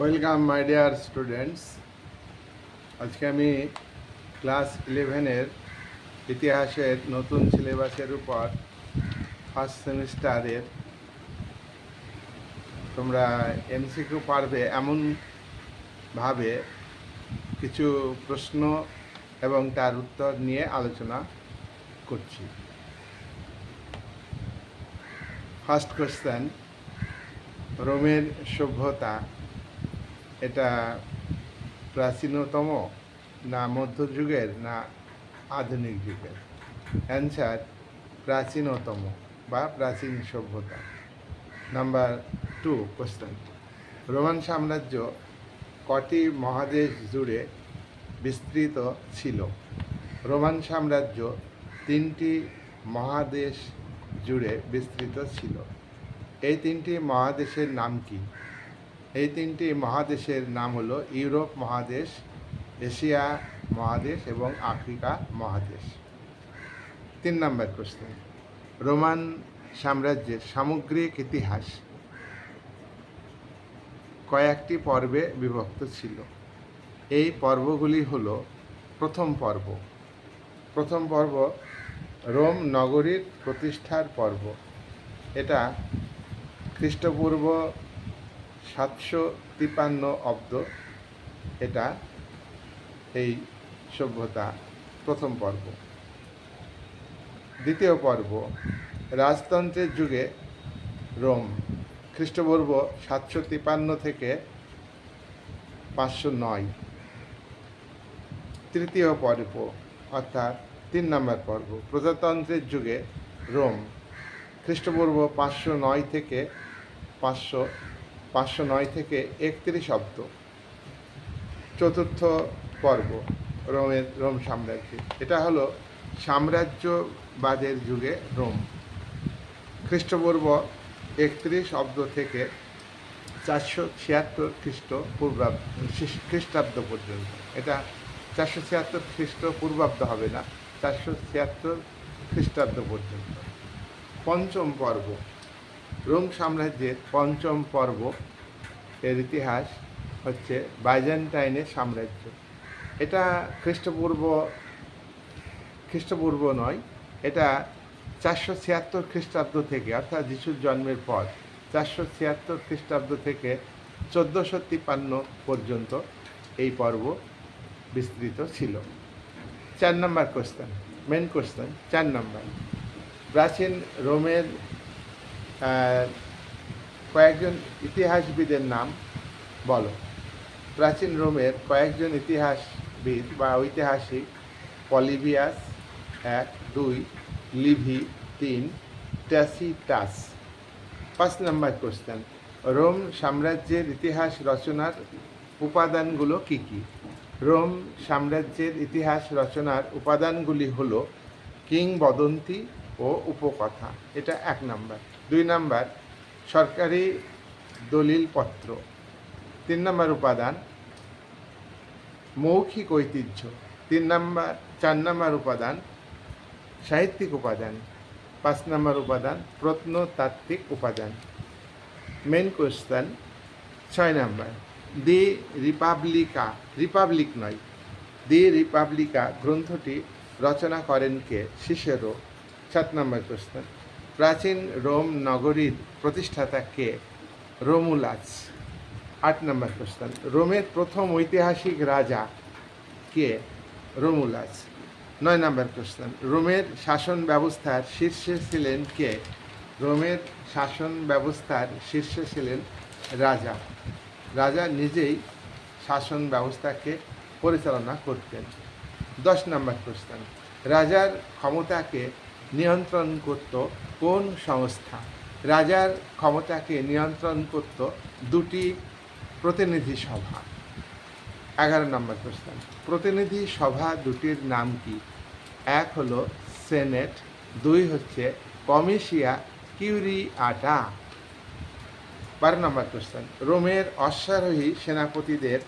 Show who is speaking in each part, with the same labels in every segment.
Speaker 1: Welcome my dear students আজকে আমি class ইলেভেনের ইতিহাসের নতুন সিলেবাসের উপর ফার্স্ট সেমিস্টারের তোমরা এমসিকিউ পারবে এমনভাবে কিছু প্রশ্ন এবং তার উত্তর নিয়ে আলোচনা করছি। ফার্স্ট কোশ্চেন রোমের সভ্যতা। এটা প্রাচীনতম না মধ্যযুগের না আধুনিক যুগের। অ্যান্সার প্রাচীনতম বা প্রাচীন সভ্যতা। নাম্বার টু কোশ্চেন রোমান সাম্রাজ্য কটি মহাদেশ জুড়ে বিস্তৃত ছিল? রোমান সাম্রাজ্য তিনটি মহাদেশ জুড়ে বিস্তৃত ছিল। এই তিনটি মহাদেশের নাম কি? এই তিনটি মহাদেশের নাম হলো ইউরোপ মহাদেশ, এশিয়া মহাদেশ এবং আফ্রিকা মহাদেশ। তিন নম্বর কোশ্চেন রোমান সাম্রাজ্যের সামগ্রিক ইতিহাস কয়েকটি পর্বে বিভক্ত ছিল। এই পর্বগুলি হল প্রথম পর্ব। প্রথম পর্ব রোম নগরীর প্রতিষ্ঠার পর্ব। এটা খ্রিস্টপূর্ব সাতশো তিপান্ন অব্দ এটা এই সভ্যতা প্রথম পর্ব। দ্বিতীয় পর্ব, রাজতন্ত্রের যুগে রোম, খ্রিস্টপূর্ব সাতশো তিপান্ন থেকে পাঁচশো নয়। তৃতীয় পর্ব, অর্থাৎ তিন নম্বর পর্ব, প্রজাতন্ত্রের যুগে রোম, খ্রিস্টপূর্ব পাঁচশো নয় থেকে পাঁচশো পাঁচশো নয় থেকে একত্রিশ অব্দ চতুর্থ পর্ব, রোমের, রোম সাম্রাজ্য। এটা হলো সাম্রাজ্যবাদের যুগে রোম। খ্রিস্টপূর্ব একত্রিশ অব্দ থেকে চারশো ছিয়াত্তর খ্রিস্ট পূর্বাব্দ খ্রিস্টাব্দ পর্যন্ত। এটা চারশো ছিয়াত্তর খ্রিস্ট পূর্বাব্দ হবে না, চারশো ছিয়াত্তর খ্রিস্টাব্দ পর্যন্ত। পঞ্চম পর্ব। রোম সাম্রাজ্যের পঞ্চম পর্ব এর ইতিহাস হচ্ছে বাইজেন্টাইনের সাম্রাজ্য। এটা খ্রিস্টপূর্ব খ্রিস্টপূর্ব নয়, এটা চারশো ছিয়াত্তর খ্রিস্টাব্দ থেকে, অর্থাৎ যিশুর জন্মের পর চারশো ছিয়াত্তর খ্রিস্টাব্দ থেকে চোদ্দোশো তিপ্পান্ন পর্যন্ত এই পর্ব বিস্তৃত ছিল। চার নম্বর কোশ্চেন মেন কোশ্চেন চার নম্বর। প্রাচীন রোমের কয়েকজন ইতিহাসবিদের নাম বলো। প্রাচীন রোমের কয়েকজন ইতিহাসবিদ বা ঐতিহাসিক, পলিভিয়াস এক, দুই, লিভি তিন, ট্যাসিটাস। পাঁচ নম্বর কোশ্চেন রোম সাম্রাজ্যের ইতিহাস রচনার উপাদানগুলো কি কি? রোম সাম্রাজ্যের ইতিহাস রচনার উপাদানগুলি হলো কিংবদন্তি ও উপকথা। এটা এক নাম্বার। দুই নাম্বার, সরকারি দলিলপত্র তিন নম্বর, উপাদান, মৌখিক ঐতিহ্য। তিন নম্বর, চার নম্বর, উপাদান, সাহিত্যিক উপাদান। পাঁচ নম্বর, উপাদান, প্রত্নতাত্ত্বিক উপাদান। মেন কোয়েশ্চেন ছয় নম্বর, দি রিপাবলিকা, রিপাবলিক নয়, দি রিপাবলিকা গ্রন্থটি রচনা করেন কে? সিসেরো সাত নম্বর কোশ্চেন প্রাচীন রোম নগরীর প্রতিষ্ঠাতা কে? রোমুলাস আট নম্বর কোশ্চেন রোমের প্রথম ঐতিহাসিক রাজা কে? রোমুলাস নয় নম্বর কোশ্চেন রোমের শাসন ব্যবস্থার শীর্ষে ছিলেন কে? রোমের শাসন ব্যবস্থার শীর্ষে ছিলেন রাজা। রাজা নিজেই শাসন ব্যবস্থাকে পরিচালনা করতেন। দশ নম্বর কোশ্চেন রাজার ক্ষমতাকে নিয়ন্ত্রণ করত কোন সংস্থা? রাজার ক্ষমতাকে নিয়ন্ত্রণ করত দুটি প্রতিনিধি সভা। এগারো নম্বর কোশ্চেন প্রতিনিধি সভা দুটির নাম কি? এক হলো সেনেট, দুই হচ্ছে কমিশিয়া কিউরি আটা বারো নম্বর কোশ্চেন রোমের অশ্বারোহী সেনাপতিদের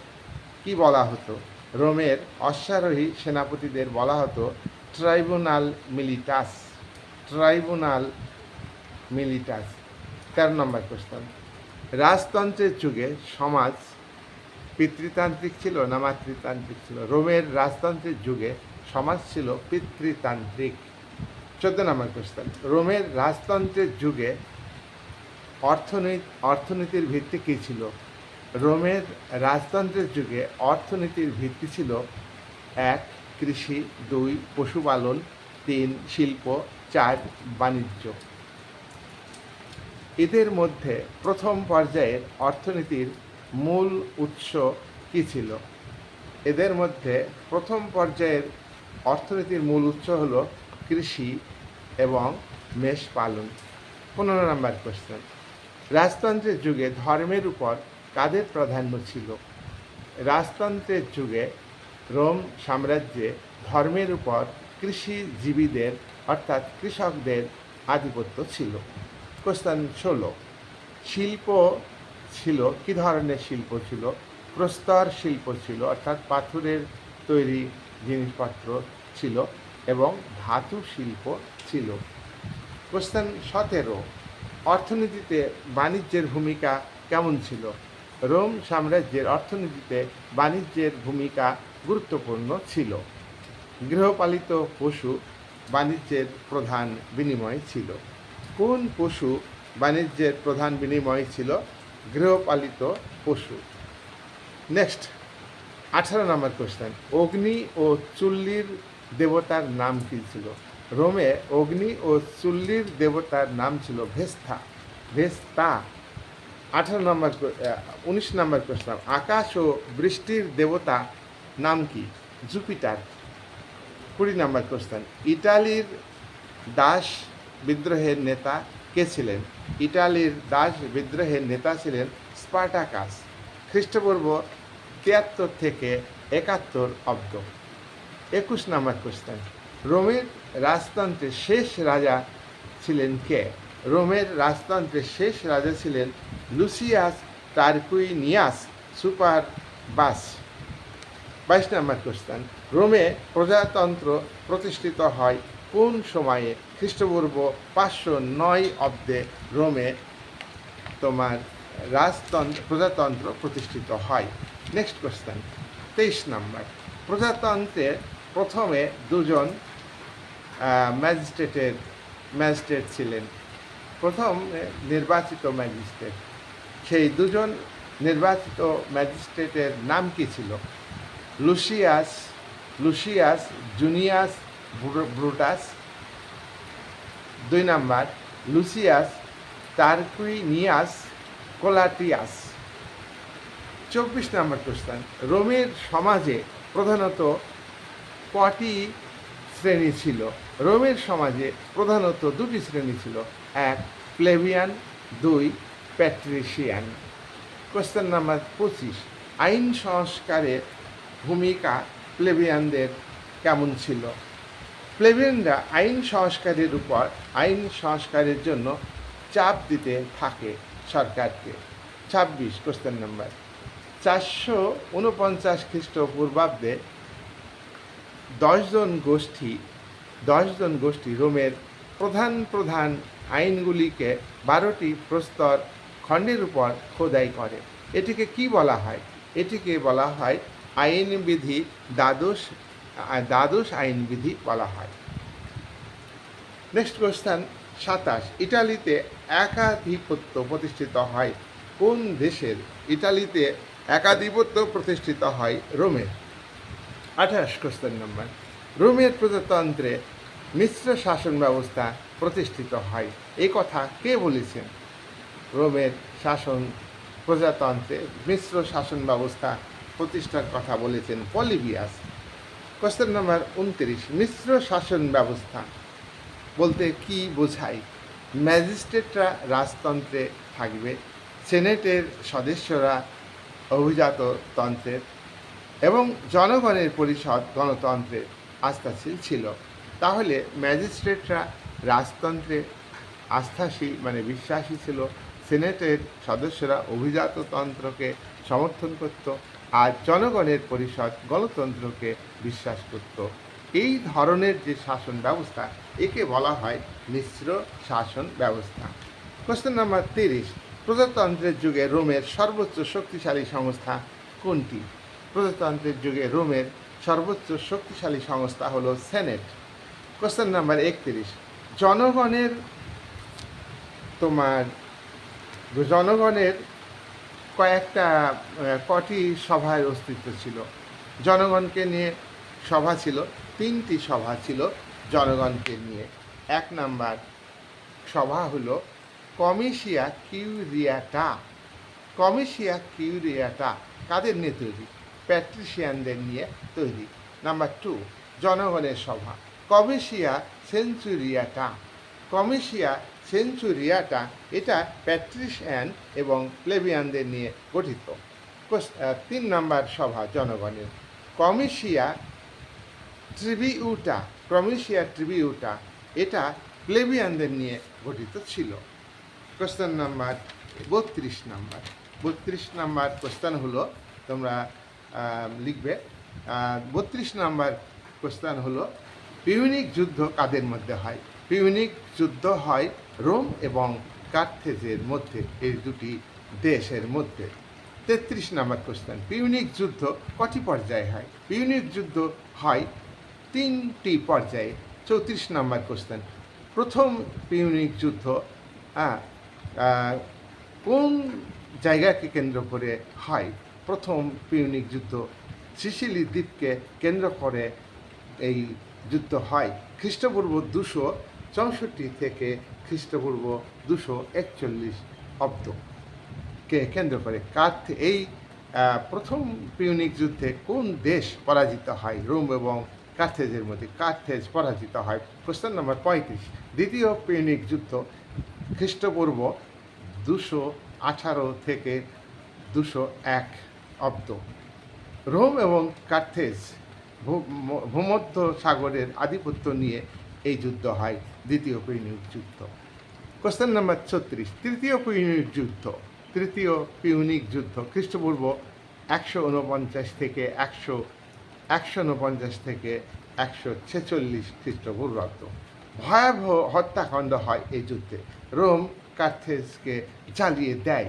Speaker 1: কি বলা হতো? রোমের অশ্বারোহী সেনাপতিদের বলা হতো ট্রাইব্যুনাল মিলিটাস। Tribunal mellitus. তেরো নম্বর কোশ্চেন রাজতন্ত্রের যুগে সমাজ পিতৃতান্ত্রিক ছিল না মাতৃতান্ত্রিক ছিল? রোমের রাজতন্ত্রের যুগে সমাজ ছিল পিতৃতান্ত্রিক। চোদ্দ নম্বর কোশ্চেন রোমের রাজতন্ত্রের যুগে অর্থনীতি অর্থনীতির ভিত্তি কী ছিল? রোমের রাজতন্ত্রের যুগে অর্থনীতির ভিত্তি ছিল এক, কৃষি, দুই, পশুপালন, তিন, শিল্প চার বাণিজ্য। এদের মধ্যে প্রথম পর্যায়ের অর্থনীতির মূল উৎস কী ছিল? এদের মধ্যে প্রথম পর্যায়ের অর্থনীতির মূল উৎস হল কৃষি এবং মেষ পালন। পনেরো নম্বর কোশ্চেন রাজতন্ত্রের যুগে ধর্মের উপর কাদের প্রাধান্য ছিল? রাজতন্ত্রের যুগে রোম সাম্রাজ্যে ধর্মের উপর কৃষিজীবীদের অর্থাৎ কৃষকদের আধিপত্য ছিল। কোশ্চেন ষোলো। শিল্প ছিল, কি ধরনের শিল্প ছিল? প্রস্তর শিল্প ছিল, অর্থাৎ পাথরের তৈরি জিনিসপত্র ছিল এবং ধাতু শিল্প ছিল। কোশ্চেন সতেরো। অর্থনীতিতে বাণিজ্যের ভূমিকা কেমন ছিল? রোম সাম্রাজ্যের অর্থনীতিতে বাণিজ্যের ভূমিকা গুরুত্বপূর্ণ ছিল। গৃহপালিত পশু বাণিজ্যের প্রধান বিনিময় ছিল। কোন পশু বাণিজ্যের প্রধান বিনিময় ছিল? গৃহপালিত পশু। নেক্সট আঠারো নম্বর কোশ্চেন অগ্নি ও চুল্লির দেবতার নাম কী ছিল? রোমে অগ্নি ও চুল্লির দেবতার নাম ছিল ভেস্তা ভেস্তা আঠারো নম্বর উনিশ নম্বর কোশ্চেন আকাশ ও বৃষ্টির দেবতা নাম কি? জুপিটার। কুড়ি নম্বর কোশ্চেন ইটালির দাস বিদ্রোহের নেতা কে ছিলেন? ইটালির দাস বিদ্রোহের নেতা ছিলেন স্পার্টাকাস। খ্রিস্টপূর্ব তিয়াত্তর থেকে একাত্তর অব্দ। একুশ নম্বর কোশ্চেন রোমের রাজতন্ত্রের শেষ রাজা ছিলেন কে? রোমের রাজতন্ত্রের শেষ রাজা ছিলেন লুসিয়াস টার্কুইনিয়াস সুপার বাস বাইশ নম্বর কোশ্চেন রোমে প্রজাতন্ত্র প্রতিষ্ঠিত হয় কোন সময়ে? খ্রিস্টপূর্ব পাঁচশো নয় অব্দে রোমে তোমার রাজতন্ত্র, প্রজাতন্ত্র প্রতিষ্ঠিত হয়। নেক্সট কোশ্চেন তেইশ নম্বর। প্রজাতন্ত্রে প্রথমে দুজন ম্যাজিস্ট্রেটের, ম্যাজিস্ট্রেট ছিলেন। প্রথম নির্বাচিত ম্যাজিস্ট্রেট। সেই দুজন নির্বাচিত ম্যাজিস্ট্রেটের নাম কি ছিল? Lucius Lucius Junius Bru- Brutus দুই নাম্বার লুসিয়াস টার্কুইনিয়াস কোলাটিয়াস চব্বিশ নম্বর কোশ্চেন রোমের সমাজে প্রধানত কটি শ্রেণি ছিল? রোমের সমাজে প্রধানত দুটি শ্রেণি ছিল। এক প্লেভিয়ান দুই, প্যাট্রিশিয়ান। কোশ্চেন নাম্বার পঁচিশ। আইন সংস্কারের ভূমিকা প্লেবিয়ানদের কেমন ছিল? প্লেবিয়ানরা আইন সংস্কারের উপর, আইন সংস্কারের জন্য চাপ দিতে থাকে সরকারকে। ছাব্বিশ কোশ্চেন নাম্বার চারশো উনপঞ্চাশ খ্রিস্টপূর্বাব্দে দশজন গোষ্ঠী দশজন গোষ্ঠী রোমের প্রধান প্রধান আইনগুলিকে বারোটি প্রস্তর খণ্ডের উপর খোদাই করে। এটিকে কি বলা হয়? এটিকে বলা হয় আইনবিধি, দ্বাদশ দ্বাদশ আইনবিধি বলা হয়। নেক্সট কোশ্চেন সাতাশ। ইটালিতে একাধিপত্য প্রতিষ্ঠিত হয়। কোন দেশের? ইটালিতে একাধিপত্য প্রতিষ্ঠিত হয় রোমে। আঠাশ কোশ্চেন নম্বর রোমের প্রজাতন্ত্রে মিশ্র শাসন ব্যবস্থা প্রতিষ্ঠিত হয়। এই কথা কে বলেছেন? রোমের শাসন প্রজাতন্ত্রে মিশ্র শাসন ব্যবস্থা প্রতিষ্ঠার কথা বলেছেন পলিবিয়াস কোশ্চেন নাম্বার উনত্রিশ, মিশ্র শাসন ব্যবস্থা। বলতে কি বোঝায়? ম্যাজিস্ট্রেটরা রাজতন্ত্রে থাকবে, সেনেটের সদস্যরা অভিজাততন্ত্রের এবং জনগণের পরিষদ গণতন্ত্রের আস্থাশীল ছিল। তাহলে ম্যাজিস্ট্রেটরা রাজতন্ত্রে আস্থাশীল মানে বিশ্বাসী ছিল, সেনেটের সদস্যরা অভিজাততন্ত্রকে সমর্থন করত আর জনগণের পরিষদ গণতন্ত্রকে বিশ্বাস করত। এই ধরনের যে শাসন ব্যবস্থা, একে বলা হয় মিশ্র শাসন ব্যবস্থা। কোশ্চেন নাম্বার তিরিশ, প্রজাতন্ত্রের যুগে রোমের সর্বোচ্চ শক্তিশালী সংস্থা কোনটি? প্রজাতন্ত্রের যুগে রোমের সর্বোচ্চ শক্তিশালী সংস্থা হলো সেনেট। কোশ্চেন নাম্বার একত্রিশ, জনগণের তোমার, জনগণের কয়েকটা কটি সভার অস্তিত্ব ছিল। জনগণকে নিয়ে সভা ছিল, তিনটি সভা ছিল জনগণকে নিয়ে। এক নাম্বার সভা হলো কমিশিয়া কিউরিয়াটা। কমিশিয়া কিউরিয়াটা কাদের নিয়ে তৈরি? প্যাট্রিশিয়ানদের নিয়ে তৈরি। নাম্বার টু, জনগণের সভা। কমিশিয়া সেঞ্চুরিয়াটা। কমিশিয়া সেঞ্চুরিয়াটা এটা প্যাট্রিশিয়ান এবং প্লেবিয়ানদের নিয়ে গঠিত। তিন নাম্বার সভা জনগণের। কমিশিয়া ট্রিবিউটা কমিশিয়া ট্রিবিউটা এটা প্লেবিয়ানদের নিয়ে গঠিত ছিল। কোশ্চেন নাম্বার বত্রিশ নাম্বার। বত্রিশ নাম্বার কোশ্চেন হলো, তোমরা লিখবে বত্রিশ নাম্বার কোশ্চেন হলো, পিউনিক যুদ্ধ কাদের মধ্যে হয়? পিউনিক যুদ্ধ হয় রোম এবং কার্থেজের মধ্যে, এই দুটি দেশের মধ্যে। তেত্রিশ নাম্বার কোশ্চেন পিউনিক যুদ্ধ কটি পর্যায়ে হয়? পিউনিক যুদ্ধ হয় তিনটি পর্যায়ে। চৌত্রিশ নাম্বার কোশ্চেন প্রথম পিউনিক যুদ্ধ কোন জায়গাকে কেন্দ্র করে হয়? প্রথম পিউনিক যুদ্ধ সিসিলি দ্বীপকে কেন্দ্র করে এই যুদ্ধ হয়। খ্রিস্টপূর্ব দুশো চৌষট্টি থেকে খ্রিস্টপূর্ব দুশো একচল্লিশ অব্দ। কে কেন্দ্র করে কার্থে এই প্রথম পিউনিক যুদ্ধে কোন দেশ পরাজিত হয়? রোম এবং কার্থেজের মধ্যে কার্থেজ পরাজিত হয়। কোশ্চেন নম্বর পঁয়ত্রিশ। দ্বিতীয় পিউনিক যুদ্ধ খ্রিস্টপূর্ব দুশো আঠারো থেকে দুশো এক অব্দ। রোম এবং কার্থেজ ভূমধ্য সাগরের আধিপত্য নিয়ে এই যুদ্ধ হয়। দ্বিতীয় পিউনিক যুদ্ধ কোশ্চেন নাম্বার ছত্রিশ তৃতীয় পিউনিক যুদ্ধ তৃতীয় পিউনিক যুদ্ধ খ্রিস্টপূর্ব একশো উনপঞ্চাশ থেকে একশো একশো উনপঞ্চাশ থেকে একশো ছেচল্লিশ খ্রিস্টপূর্বাব্দ ভয়াবহ হত্যাকাণ্ড হয় এই যুদ্ধে রোম কার্থেসকে জ্বালিয়ে দেয়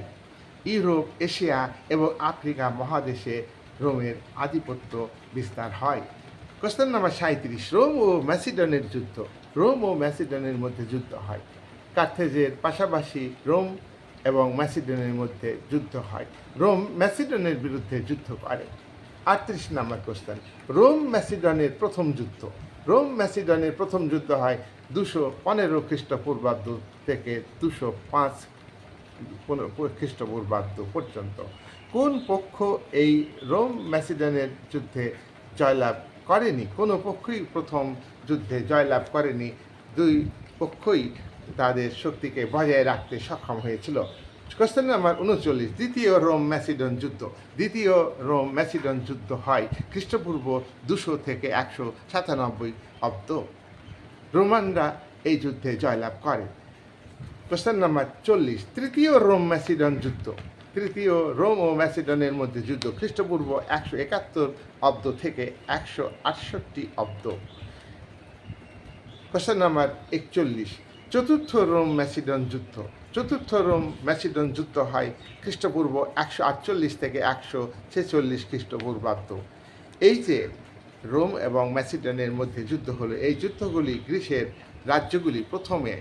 Speaker 1: ইউরোপ এশিয়া এবং আফ্রিকা মহাদেশে রোমের আধিপত্য বিস্তার হয় কোশ্চেন নাম্বার সাঁত্রিশ রোম ও ম্যাসিডনের যুদ্ধ রোম ও ম্যাসিডনের মধ্যে যুদ্ধ হয়। কার্থেজের পাশাপাশি রোম এবং ম্যাসিডনের মধ্যে যুদ্ধ হয়। রোম ম্যাসিডনের বিরুদ্ধে যুদ্ধ করে। আটত্রিশ নাম্বার কোশ্চেন। রোম ম্যাসিডনের প্রথম যুদ্ধ। রোম ম্যাসিডনের প্রথম যুদ্ধ হয় দুশো পনেরো খ্রিস্টপূর্বাব্দ থেকে দুশো পাঁচ খ্রিস্টপূর্বাব্দ পর্যন্ত। কোন পক্ষ এই রোম ম্যাসিডনের যুদ্ধে জয়লাভ করেনি? কোনো পক্ষই প্রথম যুদ্ধে জয়লাভ করেনি। দুই পক্ষই তাদের শক্তিকে বজায় রাখতে সক্ষম হয়েছিল। কোশ্চেন নাম্বার উনচল্লিশ, দ্বিতীয় রোম ম্যাসিডন যুদ্ধ। দ্বিতীয় রোম ম্যাসিডন যুদ্ধ হয় খ্রিস্টপূর্ব দুশো থেকে একশো সাতানব্বই অব্দ। রোমানরা এই যুদ্ধে জয়লাভ করে। কোশ্চেন নাম্বার চল্লিশ, তৃতীয় রোম ম্যাসিডন যুদ্ধ। তৃতীয় রোম ও ম্যাসিডনের মধ্যে যুদ্ধ খ্রিস্টপূর্ব একশো একাত্তর অব্দ থেকে একশো আটষট্টি অব্দ। কোশ্চেন নাম্বার একচল্লিশ। চতুর্থ রোম ম্যাসিডন যুদ্ধ। চতুর্থ রোম ম্যাসিডন যুদ্ধ হয় খ্রিস্টপূর্ব একশো আটচল্লিশ থেকে একশো ছেচল্লিশ খ্রিস্টপূর্বাব্দ। এই যে রোম এবং ম্যাসিডনের মধ্যে যুদ্ধ হলো, এই যুদ্ধগুলি গ্রীসের রাজ্যগুলি প্রথমে,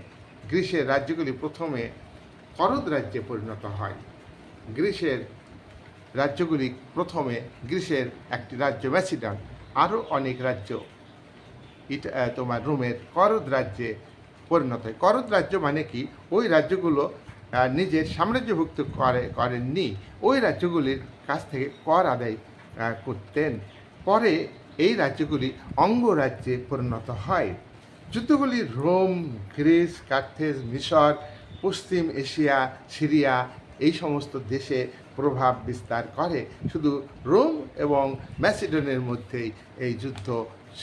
Speaker 1: গ্রীসের রাজ্যগুলি প্রথমে করদ রাজ্যে পরিণত হয়। গ্রীসের রাজ্যগুলি প্রথমে গ্রীসের একটি রাজ্য ম্যাসিডন। আরও অনেক রাজ্য ইটা তোমার রোমের করদ রাজ্যে পরিণত হয়। করদ রাজ্য মানে কি? ওই রাজ্যগুলো নিজের সাম্রাজ্যভুক্ত করে, করেননি। ওই রাজ্যগুলির কাছ থেকে কর আদায় করতেন। পরে এই রাজ্যগুলি অঙ্গরাজ্যে পরিণত হয়। যুদ্ধগুলি রোম, গ্রিস কার্থেজ মিশর, পশ্চিম এশিয়া, সিরিয়া, এই সমস্ত দেশে প্রভাব বিস্তার করে। শুধু রোম এবং ম্যাসিডনের মধ্যেই এই যুদ্ধ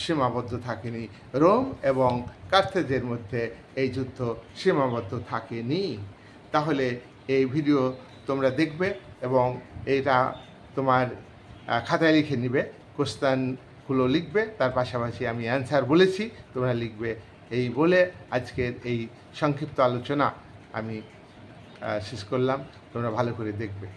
Speaker 1: সীমাবদ্ধ থাকেনি। রোম এবং কার্থেজের মধ্যে এই যুদ্ধ সীমাবদ্ধ থাকেনি। তাহলে এই ভিডিও তোমরা দেখবে এবং এটা তোমার খাতায় লিখে নিবে কোশ্চানগুলো লিখবে, তার পাশাপাশি আমি অ্যান্সার বলেছি, তোমরা লিখবে এই বলে আজকের এই সংক্ষিপ্ত আলোচনা আমি শেষ করলাম। তোমরা ভালো করে দেখবে।